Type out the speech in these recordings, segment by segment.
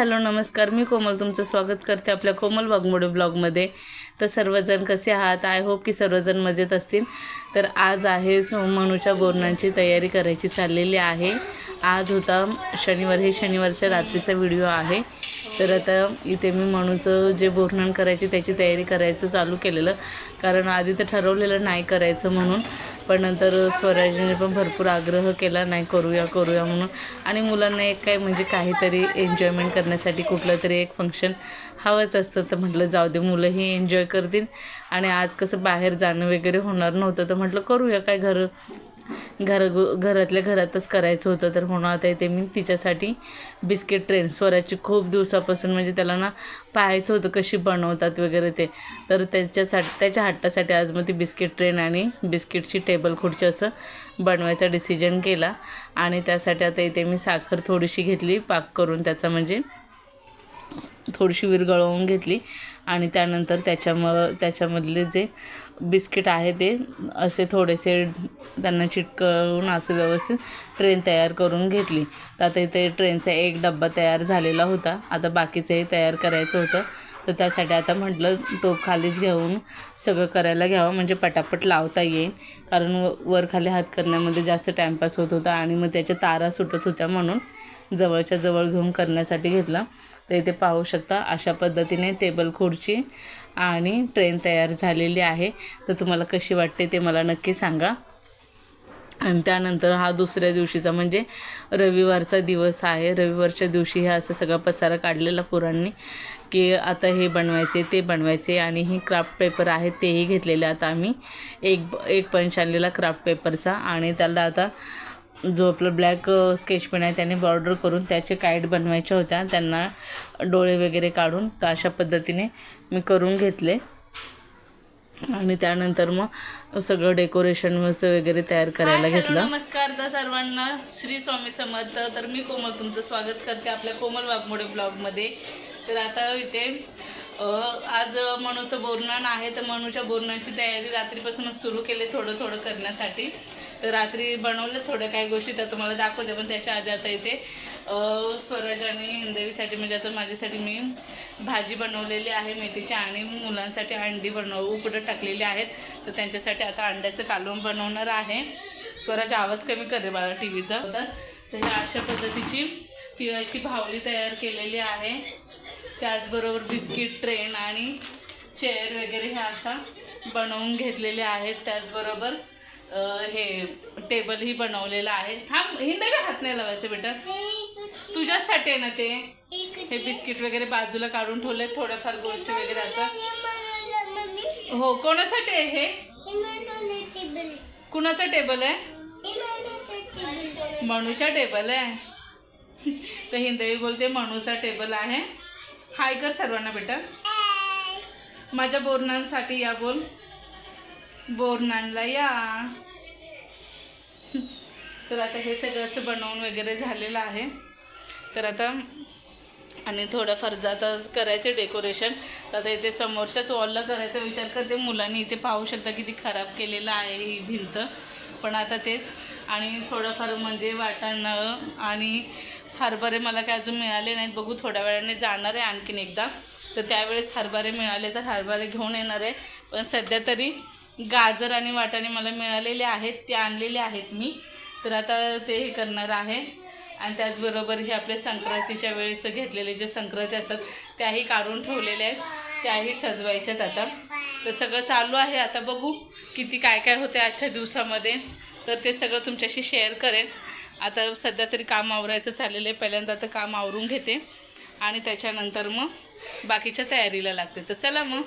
Hello नमस्कार. मी कोमल तुमचं स्वागत करते आपल्या कोमल वाघमोडे ब्लॉगमध्ये. तर सर्वजण कसे आहात? आय होप की सर्वजण मजेत असतील. तर आज आहे सो- मनूच्या बोरणांची तयारी करायची चाललेली आहे. आज होता शनिवार. हे शनिवारच्या रात्रीचा व्हिडिओ आहे. तर आता इथे मी मनूचं जे बोरणान करायची त्याची तयारी करायचं चालू केलेलं. कारण आधी तर ठरवलेलं नाही करायचं म्हणून. पण नंतर स्वराजने पण भरपूर आग्रह केला नाही करूया करूया म्हणून. आणि मुलांना एक काय म्हणजे काहीतरी एन्जॉयमेंट करण्यासाठी कुठलं तरी एक फंक्शन हवंच असतं. तर म्हटलं जाऊ दे मुलंही एन्जॉय करतील. आणि आज कसं बाहेर जाणं वगैरे होणार नव्हतं तर म्हटलं करूया काय घर घर घरातल्या घरातच करायचं होतं तर म्हणून आता इथे मी तिच्यासाठी बिस्किट ट्रेन स्वराची खूप दिवसापासून म्हणजे त्याला ना पाहायचं होतं कशी बनवतात वगैरे ते. तर त्याच्यासाठी त्याच्या हट्टासाठी आज मग ती बिस्किट ट्रेन आणि बिस्किटची टेबल खुर्ची असं बनवायचा डिसिजन केला. आणि त्यासाठी आता इथे मी साखर थोडीशी घेतली पाक करून त्याचा म्हणजे थोडीशी विरघळवून घेतली. आणि त्यानंतर त्याच्याम त्याच्यामधले जे बिस्किट आहे ते असे थोडेसे त्यांना चिटकवून असं व्यवस्थित ट्रेन तयार करून घेतली. तर आता इथे ट्रेनचा एक डब्बा तयार झालेला होता. आता बाकीचंही तयार करायचं होतं. तर त्यासाठी आता म्हटलं टोप खालीच घेऊन सगळं करायला घ्यावं. म्हणजे पटापट लावता येईल. कारण व- वर खाली हात करण्यामध्ये जास्त टाईमपास होत होता आणि मग त्याच्या तारा सुटत होत्या म्हणून जवळच्या जवळ घेऊन करण्यासाठी घेतला. तर इथे पाहू शकता अशा पद्धतीने टेबल खुर्ची आणि ट्रेन तयार झालेली आहे. तर तुम्हाला कशी वाटते ते मला नक्की सांगा. आणि त्यानंतर हा दुसऱ्या दिवशीचा म्हणजे रविवारचा दिवस आहे. रविवारच्या दिवशी हे असं सगळा पसारा काढलेला पोरांनी की आता हे बनवायचे ते बनवायचे आणि हे क्राफ्ट पेपर आहेत तेही घेतलेले. आता आम्ही एक एक पंच आणलेला क्राफ्ट पेपरचा आणि त्याला आता जो आपलं ब्लॅक स्केच पेन आहे त्याने बॉर्डर करून त्याचे काईट बनवायच्या होत्या. त्यांना डोळे वगैरे काढून तर अशा पद्धतीने मी करून घेतले. आणि त्यानंतर मग सगळं डेकोरेशनचं वगैरे तयार करायला घेतलं. नमस्कार तर सर्वांना. श्री स्वामी समर्थ. तर मी कोमल तुमचं स्वागत करते आपल्या कोमल वाघमोडे ब्लॉगमध्ये तर आता इथे आज मनूचं बोरनान आहे तर मनूच्या बोरनाची तयारी रात्रीपासूनच सुरू केली थोडं थोडं करण्यासाठी. तर रात्री बनवलं थोड्या काही गोष्टी त्या तुम्हाला दाखवते पण त्याच्या आधी आता इथे स्वराज आणि हिंदवीसाठी म्हणजे आता माझ्यासाठी मी भाजी बनवलेली आहे मेथीची आणि मुलांसाठी अंडी बनव उकडं टाकलेली आहेत. तर त्यांच्यासाठी आता अंड्याचं कालवण बनवणार आहे. स्वराज आवाज कमी करे मला टी व्हीचा तर ह्या अशा पद्धतीची तिळाची भावली तयार केलेली आहे. त्याचबरोबर बिस्किट ट्रेन आणि चेअर वगैरे ह्या अशा बनवून घेतलेल्या आहेत. त्याचबरोबर हे टेबलही बनवलेलं आहे. थांब हिंदवी हात नाही लावायचं बेटा? तुझ्यासाठी आहे ना ते. हे बिस्किट वगैरे बाजूला काढून ठेवले थोड्याफार गोष्टी वगैरे असं. हो कोणासाठी आहे हे? कुणाचं टेबल आहे? मनूच्या टेबल आहे. तर हिंदवी बोलते मनूचा टेबल आहे. हाय कर सर्वांना बेटा. माझ्या बोरणांसाठी या बोल. बोरणांना या. तर आता हे सगळं असं बनवून वगैरे झालेलं आहे. तर आता आणि थोडंफार आता करायचं डेकोरेशन. तर आता इथे समोरच्याच वॉलला करायचा विचार करते. मुलांनी इथे पाहू शकता किती खराब केलेलं आहे ही भिंत. पण आता तेच. आणि थोडंफार म्हणजे वाटाणं आणि हरभरे मला काय अजून मिळाले नाहीत. बघू थोड्या वेळाने जाणार आहे आणखीन एकदा. तर त्यावेळेस हरभरे मिळाले तर हरभरे घेऊन येणार आहे. पण सध्या तरी गाजर आणि वाटाणे मला मिळालेले आहेत ते आणलेले आहेत मी. तर आता ते हे करणार आहे. आणि त्याचबरोबर हे आपल्या संक्रांतीच्या वेळेस घेतलेले जे संक्रांती असतात त्याही काढून ठेवलेल्या आहेत. त्याही सजवायच्यात आता. तर सगळं चालू आहे. आता बघू किती काय काय होते आजच्या दिवसामध्ये. तर ते सगळं तुमच्याशी शेअर करेन. आता सध्या तरी काम आवरायचं चाललेलं आहे. पहिल्यांदा आता काम आवरून घेते. आणि त्याच्यानंतर मग बाकीच्या तयारीला लागते. तर चला मग.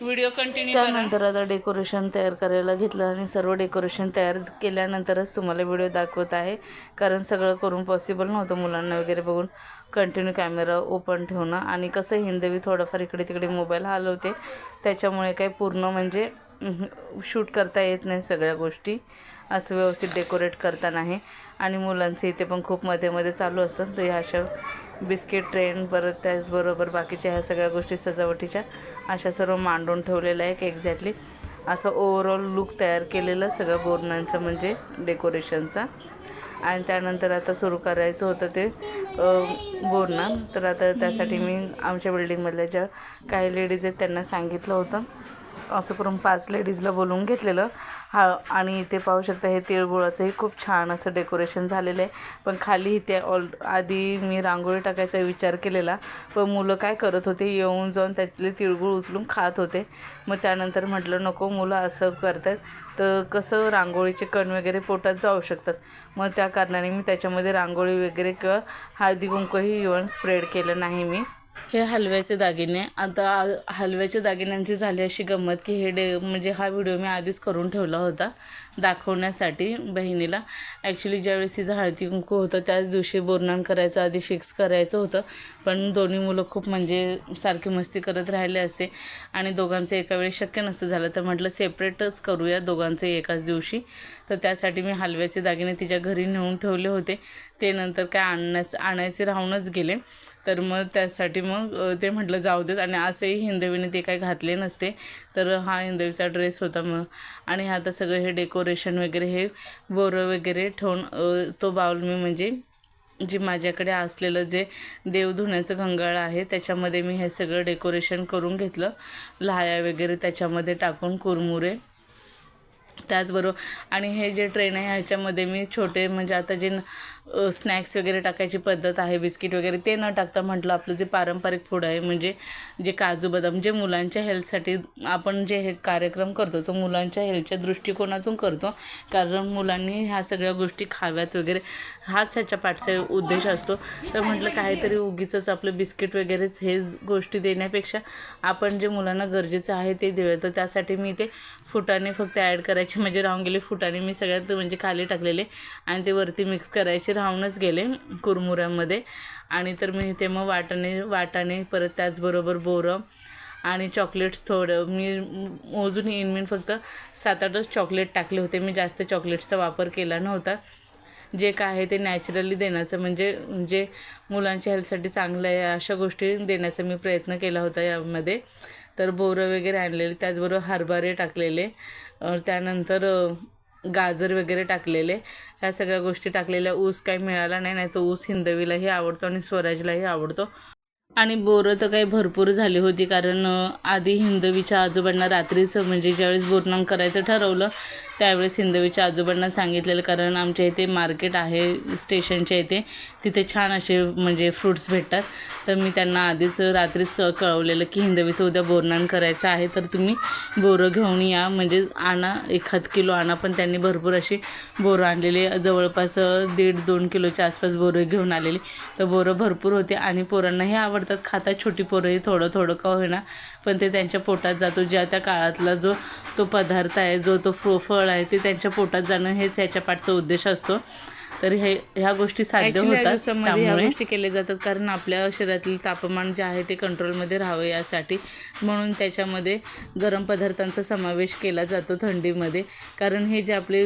व्हिडिओ कंटिन्यू त्यानंतर आता डेकोरेशन तयार करायला घेतलं आणि सर्व डेकोरेशन तयार केल्यानंतरच तुम्हाला व्हिडिओ दाखवत आहे. कारण सगळं करून पॉसिबल नव्हतं मुलांना वगैरे बघून. कंटिन्यू कॅमेरा ओपन ठेवणं. आणि कसं हिंदवी थोडंफार इकडे तिकडे मोबाईल हलवते त्याच्यामुळे काही पूर्ण म्हणजे शूट करता येत नाही सगळ्या गोष्टी. असं व्यवस्थित डेकोरेट करता नाही आणि मुलांचं इथे पण खूप मध्ये मध्ये चालू असतात तर ह्या अशा बिस्किट ट्रेन परत त्याचबरोबर बाकीच्या ह्या सगळ्या गोष्टी सजावटीच्या अशा सर्व मांडून ठेवलेल्या आहे एक्झॅक्टली असं ओवरऑल लुक तयार केलेलं सगळं बोरणांचं म्हणजे डेकोरेशनचा आणि त्यानंतर आता सुरू करायचं होतं ते अ, बोरणं. तर आता त्यासाठी मी आमच्या बिल्डिंगमधल्या ज्या काही लेडीज आहेत त्यांना सांगितलं होतं. असं करून पाच लेडीजला बोलवून घेतलेलं. हा आणि इथे पाहू शकता हे तिळगुळाचंही खूप छान असं डेकोरेशन झालेलं आहे. पण खाली इथे ऑल आधी मी रांगोळी टाकायचा विचार केलेला. पण मुलं काय करत होते येऊन जाऊन त्यातले तिळगुळ उचलून खात होते. मग त्यानंतर म्हटलं नको मुलं असं करतात. तर कसं रांगोळीचे कण वगैरे पोटात जाऊ शकतात? मग त्या कारणाने मी त्याच्यामध्ये रांगोळी वगैरे किंवा हळदी कुंकूही इव्हन स्प्रेड केलं नाही मी. हे हलव्याचे दागिने. आता हलव्याच्या दागिन्यांची झाली अशी गंमत की हे डे म्हणजे हा व्हिडिओ मी आधीच करून ठेवला होता. दाखवण्यासाठी बहिणीला. ॲक्च्युली ज्यावेळेस तिचं हळदी कुंकू होतं त्याच दिवशी बोरनान करायचं आधी फिक्स करायचं होतं. पण दोन्ही मुलं खूप म्हणजे सारखी मस्ती करत राहिले असते. आणि दोघांचं एका वेळी शक्य नसतं झालं तर म्हटलं सेपरेटच करूया दोघांचं एकाच दिवशी. तर त्यासाठी मी हलव्याचे दागिने तिच्या घरी नेऊन ठेवले होते. ते नंतर काय आणण्यास आणायचे राहूनच गेले. तर मग त्यासाठी मग ते म्हटलं जाऊ देत. आणि असंही हिंदवीने ते काही घातले नसते. तर हा हिंदवीचा ड्रेस होता मग. आणि आता सगळं हे डेकोरेशन वगैरे हे बोरं वगैरे ठेवून तो बाउल मी म्हणजे जी माझ्याकडे असलेलं जे देव धुण्याचं घंगाळ आहे त्याच्यामध्ये मी हे सगळं डेकोरेशन करून घेतलं. लहाया वगैरे त्याच्यामध्ये टाकून कुरमुरे त्याचबरोबर आणि हे जे ट्रेन आहे ह्याच्यामध्ये मी छोटे म्हणजे आता जे स्नॅक्स वगैरे टाकायची पद्धत आहे बिस्किट वगैरे ते न टाकता म्हटलं आपलं जे पारंपरिक फूड आहे म्हणजे जे काजू बदाम जे मुलांच्या हेल्थसाठी आपण जे हे कार्यक्रम करतो तो मुलांच्या हेल्थच्या दृष्टिकोनातून करतो. कारण मुलांनी ह्या सगळ्या गोष्टी खाव्यात वगैरे हाच ह्याच्या पाठचा उद्देश असतो. तर म्हटलं काहीतरी उगीचंच आपलं बिस्किट वगैरेच हे गोष्टी देण्यापेक्षा आपण जे मुलांना गरजेचं आहे ते देऊया. तर त्यासाठी मी ते फुटाने फक्त ॲड करायचे. म्हणजे राहून गेले फुटाने. मी सगळ्यात म्हणजे खाली टाकलेले आणि ते वरती मिक्स करायचे. राहूनच गेले कुरमुऱ्यामध्ये. आणि तर मी ते मग वाटाणे वाटाणे परत त्याचबरोबर बोरं आणि चॉकलेट्स थोडं. मी मोजून येईन. मी फक्त सात आठच चॉकलेट टाकले होते. मी जास्त चॉकलेट्सचा वापर केला नव्हता. जे काय आहे ते नॅचरली देण्याचं. म्हणजे जे मुलांच्या हेल्थसाठी चांगलं आहे अशा गोष्टी देण्याचा मी प्रयत्न केला होता यामध्ये. तर बोरं वगैरे आणलेले त्याचबरोबर हरभरे टाकलेले त्यानंतर गाजर वगैरे टाकलेले. ह्या सगळ्या गोष्टी टाकलेल्या. ऊस काही मिळाला नाही नाही तो ऊस हिंदवीलाही आवडतो आणि स्वराजलाही आवडतो. आणि बोरं तर काही भरपूर झाली होती कारण आधी हिंदवीच्या आजोबांना रात्रीचं म्हणजे ज्यावेळेस बोरनाम करायचं ठरवलं त्यावेळेस हिंदवीच्या आजोबांना सांगितलेलं कारण आमच्या इथे मार्केट आहे स्टेशनच्या इथे. तिथे छान असे म्हणजे फ्रुट्स भेटतात. तर मी त्यांना आधीच रात्रीच क कळवलेलं की हिंदवीचं उद्या बोरनान करायचं आहे तर तुम्ही बोरं घेऊन या. म्हणजे आणा एखाद किलो आणा पण त्यांनी भरपूर अशी बोरं आणलेली जवळपास दीड दोन किलोच्या आसपास बोरं घेऊन आलेली. तर बोरं भरपूर होते आणि पोरांनाही आवडतात खातात. छोटी पोरंही थोडं थोडं का होईना पण ते त्यांच्या पोटात जातो. ज्या त्या काळातला जो तो पदार्थ आहे जो तो फ्रो फळ आहे ते त्यांच्या पोटात जाणं हेच याच्या पाठचा उद्देश असतो. तर हे ह्या गोष्टी साध्य होतात. त्यामुळे गोष्टी केल्या जातात कारण आपल्या शरीरातील तापमान जे आहे ते कंट्रोलमध्ये राहावं यासाठी. म्हणून त्याच्यामध्ये गरम पदार्थांचा समावेश केला जातो थंडीमध्ये. कारण हे जे आपले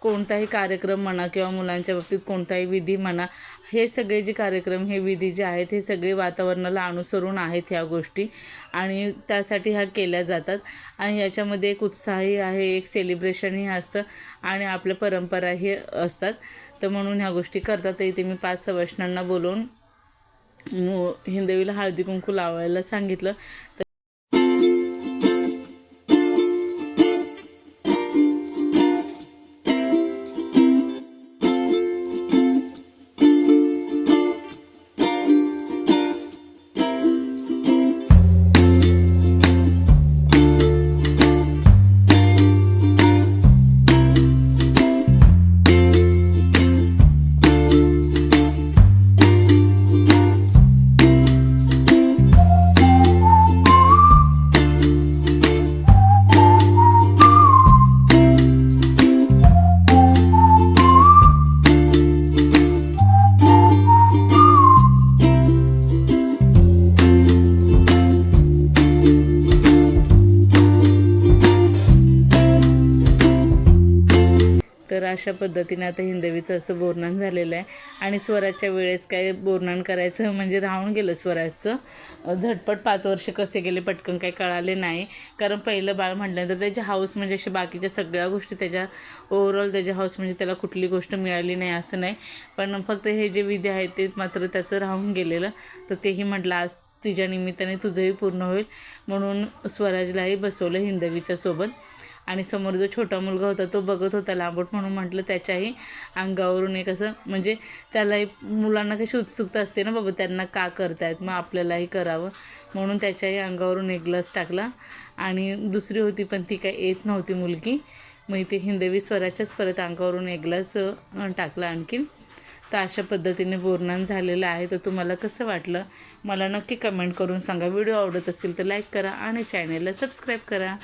कोणताही कार्यक्रम म्हणा किंवा मुलांच्या बाबतीत कोणताही विधी म्हणा हे सगळे जे कार्यक्रम हे विधी जे आहेत हे सगळे वातावरणाला अनुसरून आहेत ह्या गोष्टी. आणि त्यासाठी ह्या केल्या जातात. आणि याच्यामध्ये एक उत्साहही आहे एक सेलिब्रेशनही असतं. आणि आपल्या परंपराही असतात. तर म्हणून ह्या गोष्टी करतात. इथे मी पाच सवष्णांना बोलवून मु हिंदवीला हळदी कुंकू लावायला सांगितलं. तर अशा पद्धतीने आता हिंदवीचं असं बोरणान झालेलं आहे. आणि स्वराच्या वेळेस काय बोरणान करायचं म्हणजे राहून गेलं स्वराजचं. झटपट पाच वर्ष कसे गेले पटकन काही कळाले नाही. कारण पहिलं बाळ म्हटल्यानंतर त्याची हाऊस म्हणजे अशी बाकीच्या सगळ्या गोष्टी त्याच्या ओव्हरऑल त्याच्या हाऊस म्हणजे त्याला कुठली गोष्ट मिळाली नाही असं नाही. पण फक्त हे जे विधी आहेत ते मात्र त्याचं राहून गेलेलं. तर तेही म्हटलं आज तिच्या निमित्ताने तुझंही पूर्ण होईल. म्हणून स्वराजलाही बसवलं हिंदवीच्या सोबत. आणि समोर जो छोटा मुलगा होता तो बघत होता लांबट म्हणून म्हटलं त्याच्याही अंगावरून एक असं म्हणजे त्यालाही मुलांना कशी उत्सुकता असते ना बाबा त्यांना का करतायत? मग आपल्यालाही करावं. म्हणून त्याच्याही अंगावरून एक ग्लास टाकला. आणि दुसरी होती पण ती काय येत नव्हती मुलगी. मग इथे हिंदवी स्वराच्याच परत अंगावरून एक ग्लास टाकला आणखीन. तर अशा पद्धतीने बोरणान झालेलं आहे. तर तुम्हाला कसं वाटलं? मला नक्की कमेंट करून सांगा. व्हिडिओ आवडत असेल तर लाईक करा आणि चॅनेलला सबस्क्राईब करा.